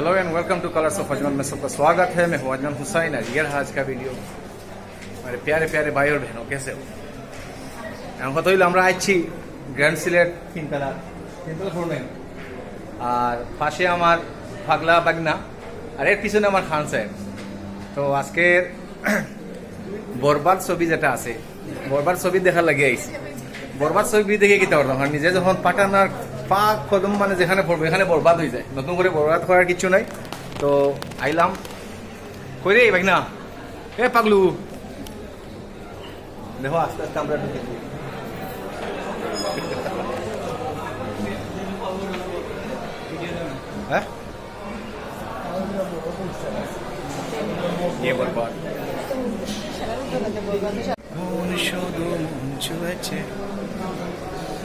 hello and welcome to colours of Ajmal में सबका स्वागत है मैं हूं अजमल हुसैन और ये रहा आज का वीडियो मेरे प्यारे प्यारे भाई और बहनों कैसे हो এখন কথা হইলো আমরা আসছি গ্র্যান্ড সিলেট তিনতলা তিনতলা ফ্লোর নেই আর পাশে আমার পাগলা বাগনা আর এর পিছনে আমার খান সাহেব তো আজকের বরবাদ ছবি যেটা আছে বরবাদ ছবি দেখার লাগে আইছি বরবাদ ছবি দেখে কি করতাম আর নিজে যখন পাঠানার পা কদম মানে যেখানে পড়ব এখানে বরবাদ হয়ে যায়। নতুন করে বরবাদ করার কিছু নাই। তো আইলাম। কই রে ভাই না এ পাগলু। দেখো আস্তে আস্তে আমরা ঢুকেছি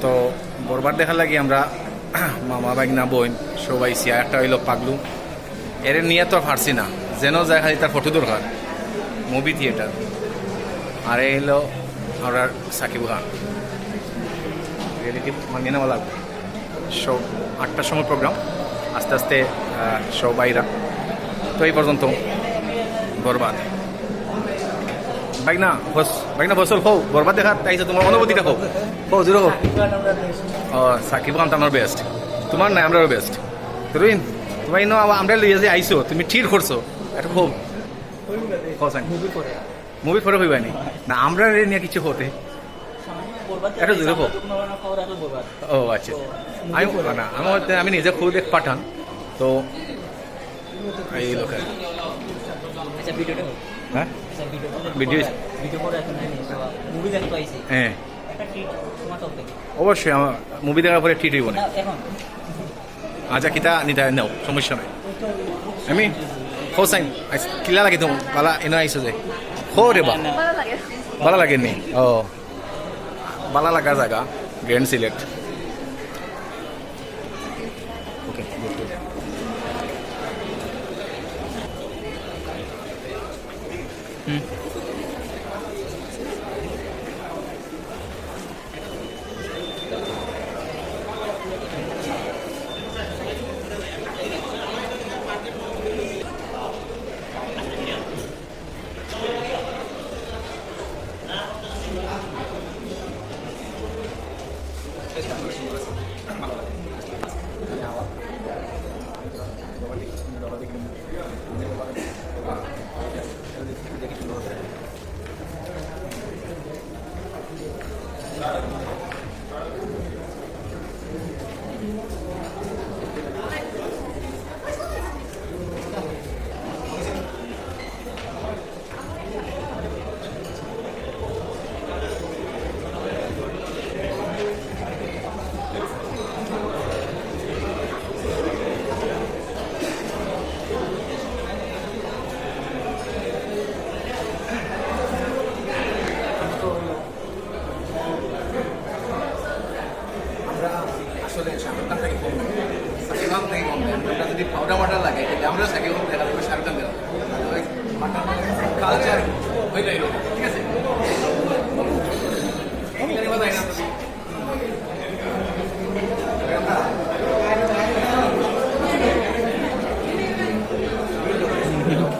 তো বরবাদ দেখার লাগি আমরা মামা বাগনা বোন সবাই সিয়া, একটা হইল পাগলু। এর নিয়ে তো পারছি না, যেন যায় খালি তার ফটো দরকার মুভি থিয়েটার আর এই হলো আমরা সাকিব খান। মানিয়ে নেওয়া লাগবে। শো আটটার সময় প্রোগ্রাম আস্তে আস্তে শো বাইরা তো এই পর্যন্ত, বরবাদ। বাইক না বস বাইক না বসল খো বরবাদ দেখা তাইছে তোমার অনুভূতিটা খো খো জুড়ো খো ও সাকিব খান তোমার বেস্ট তোমার নাই আমরাও বেস্ট তুই তোমার ইনো আমরা লইয়া যে আইসো তুমি ঠিক করছ এটা খুব মুভি ফটো হইবা নি না আমরা রে নিয়ে কিছু হতে এটা জুড়ে হোক। ও আচ্ছা। আমি না আমি আমি নিজে খুব এক পাঠান। তো এই লোকের আচ্ছা ভিডিওটা হ্যাঁ ভিডিও মুভি হ্যাঁ। অবশ্যই আমার মুভি দেখার পরে ঠিক হইব না। আচ্ছা কিতা নিতে নাও সমস্যা নাই। আমি হোসাইন কিলা লাগে তো বালা এনে আইসো যে। খো রে বা। বালা লাগেনি? ও। বালা লাগা জায়গা গ্র্যান্ড সিলেট আমরা আসলে শাহরুখ খান থেকে কম সাকিব খান থেকে কম আমরা যদি পাউডার মাটার লাগে আমরা সাকিব খান দেখা যাবে শাহরুখ খান দেখা কালচার হইলে এরকম ঠিক আছে এখানে কথা না তুমি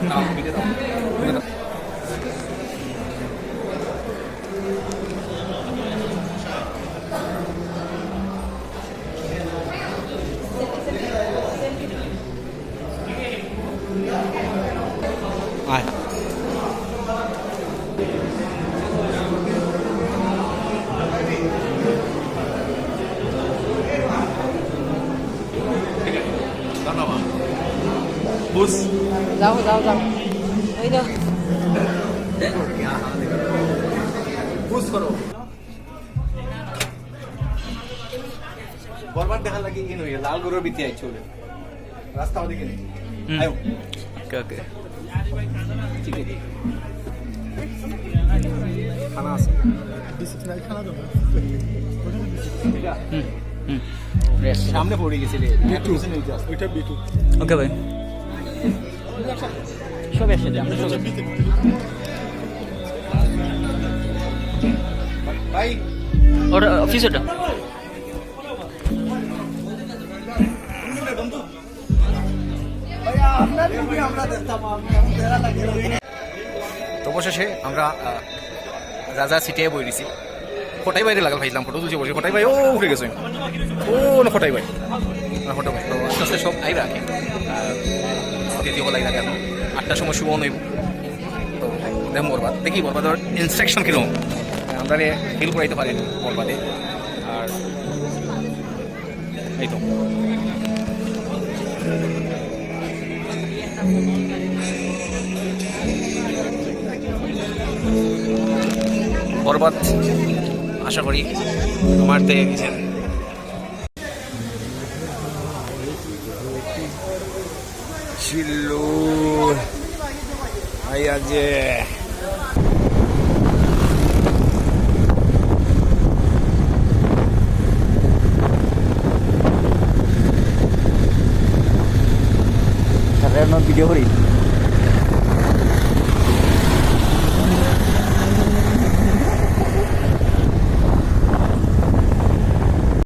দাও, পিঠে দাও। পিঠে দাও। আয় বুঝ যাও যাও যাও ওই তো বুঝ করো বরবাদ দেখা লাগি ইন হইয়া লাল গরুর বিতি আই চলে রাস্তা ওদিকে নেই। আয়ো। ওকে ওকে। ঠিক আছে। খানা আছে হুম হুম। সামনে পড়ে গেছে রে। ওইটা বিটু। ওকে ভাই। সব একসাথে আমরা সব ভাই। ওটা অফিস ওটা? অবশেষে আমরা রাজা সিটিয়ে বই দিছি। ফটাই বাইরে লাগাল ভাইছিলাম ফটো তুলছি বলছি, ফটাই ভাই, ও উঠে গেছে। ও, না ফটাই ভাই। না ফটো ভাই। তো আস্তে আস্তে সব আইরা কি দ্বিতীয় হলাই লাগে আটটার সময় শুভ নইব। তো দেখ বরবাদ দেখি বরবাদের ইনস্ট্রাকশন কীরকম আমরা ফিল করাইতে পারি বরবাদে। আর এই তো। বরবাদ আশা করি দেখে গেছেন শিল্লু আইয়া যে ভিডিও করি